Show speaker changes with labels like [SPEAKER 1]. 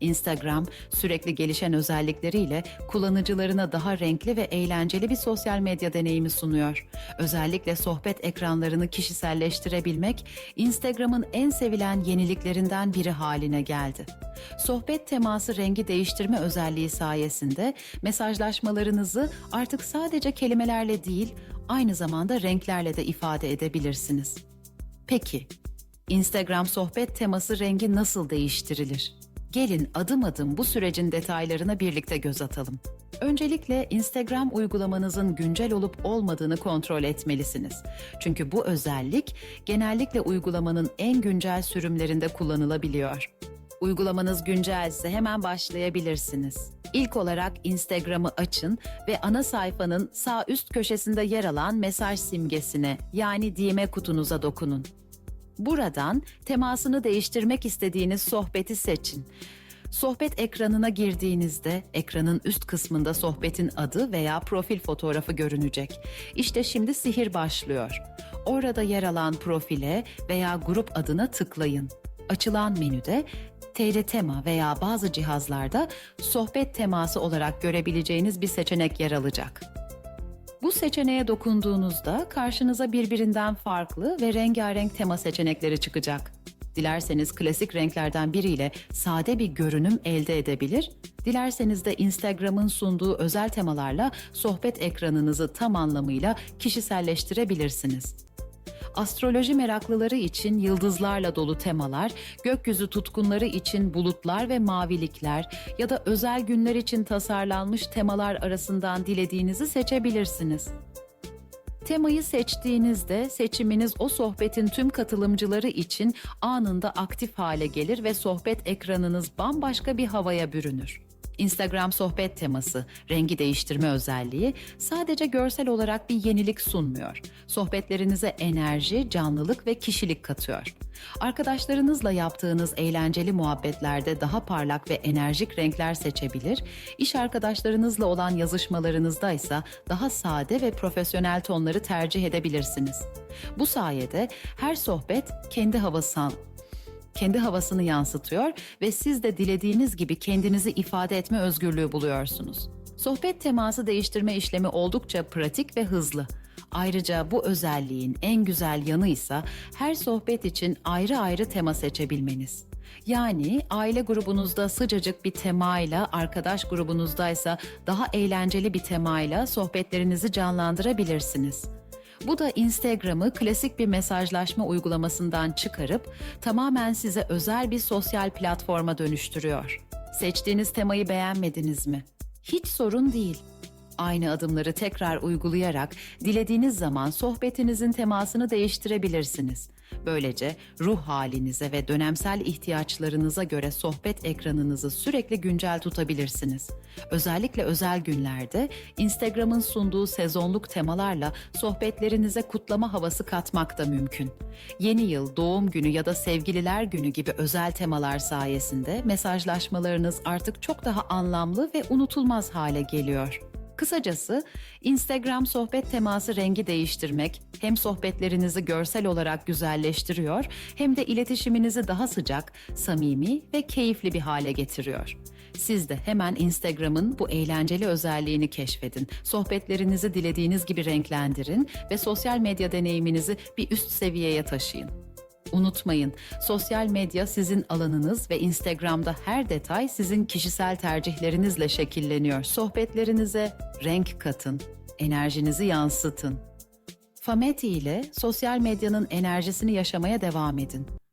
[SPEAKER 1] Instagram sürekli gelişen özellikleriyle kullanıcılarına daha renkli ve eğlenceli bir sosyal medya deneyimi sunuyor. Özellikle sohbet ekranlarını kişiselleştirebilmek Instagram'ın en sevilen yeniliklerinden biri haline geldi. Sohbet teması rengi değiştirme özelliği sayesinde mesajlaşmalarınızı artık sadece kelimelerle değil, aynı zamanda renklerle de ifade edebilirsiniz. Peki, Instagram sohbet teması rengi nasıl değiştirilir? Gelin adım adım bu sürecin detaylarına birlikte göz atalım. Öncelikle Instagram uygulamanızın güncel olup olmadığını kontrol etmelisiniz. Çünkü bu özellik genellikle uygulamanın en güncel sürümlerinde kullanılabiliyor. Uygulamanız güncelse hemen başlayabilirsiniz. İlk olarak Instagram'ı açın ve ana sayfanın sağ üst köşesinde yer alan mesaj simgesine yani DM kutunuza dokunun. Buradan temasını değiştirmek istediğiniz sohbeti seçin. Sohbet ekranına girdiğinizde ekranın üst kısmında sohbetin adı veya profil fotoğrafı görünecek. İşte şimdi sihir başlıyor. Orada yer alan profile veya grup adına tıklayın. Açılan menüde TR tema veya bazı cihazlarda sohbet teması olarak görebileceğiniz bir seçenek yer alacak. Bu seçeneğe dokunduğunuzda karşınıza birbirinden farklı ve rengarenk tema seçenekleri çıkacak. Dilerseniz klasik renklerden biriyle sade bir görünüm elde edebilir, dilerseniz de Instagram'ın sunduğu özel temalarla sohbet ekranınızı tam anlamıyla kişiselleştirebilirsiniz. Astroloji meraklıları için yıldızlarla dolu temalar, gökyüzü tutkunları için bulutlar ve mavilikler ya da özel günler için tasarlanmış temalar arasından dilediğinizi seçebilirsiniz. Temayı seçtiğinizde seçiminiz o sohbetin tüm katılımcıları için anında aktif hale gelir ve sohbet ekranınız bambaşka bir havaya bürünür. Instagram sohbet teması, rengi değiştirme özelliği sadece görsel olarak bir yenilik sunmuyor. Sohbetlerinize enerji, canlılık ve kişilik katıyor. Arkadaşlarınızla yaptığınız eğlenceli muhabbetlerde daha parlak ve enerjik renkler seçebilir, iş arkadaşlarınızla olan yazışmalarınızda ise daha sade ve profesyonel tonları tercih edebilirsiniz. Bu sayede her sohbet kendi havası kendi havasını yansıtıyor ve siz de dilediğiniz gibi kendinizi ifade etme özgürlüğü buluyorsunuz. Sohbet teması değiştirme işlemi oldukça pratik ve hızlı. Ayrıca bu özelliğin en güzel yanı ise her sohbet için ayrı ayrı tema seçebilmeniz. Yani aile grubunuzda sıcacık bir temayla, arkadaş grubunuzdaysa daha eğlenceli bir temayla sohbetlerinizi canlandırabilirsiniz. Bu da Instagram'ı klasik bir mesajlaşma uygulamasından çıkarıp tamamen size özel bir sosyal platforma dönüştürüyor. Seçtiğiniz temayı beğenmediniz mi? Hiç sorun değil. Aynı adımları tekrar uygulayarak dilediğiniz zaman sohbetinizin temasını değiştirebilirsiniz. Böylece ruh halinize ve dönemsel ihtiyaçlarınıza göre sohbet ekranınızı sürekli güncel tutabilirsiniz. Özellikle özel günlerde Instagram'ın sunduğu sezonluk temalarla sohbetlerinize kutlama havası katmak da mümkün. Yeni yıl, doğum günü ya da sevgililer günü gibi özel temalar sayesinde mesajlaşmalarınız artık çok daha anlamlı ve unutulmaz hale geliyor. Kısacası Instagram sohbet teması rengi değiştirmek hem sohbetlerinizi görsel olarak güzelleştiriyor hem de iletişiminizi daha sıcak, samimi ve keyifli bir hale getiriyor. Siz de hemen Instagram'ın bu eğlenceli özelliğini keşfedin. Sohbetlerinizi dilediğiniz gibi renklendirin ve sosyal medya deneyiminizi bir üst seviyeye taşıyın. Unutmayın, sosyal medya sizin alanınız ve Instagram'da her detay sizin kişisel tercihlerinizle şekilleniyor. Sohbetlerinize renk katın, enerjinizi yansıtın. Fameti ile sosyal medyanın enerjisini yaşamaya devam edin.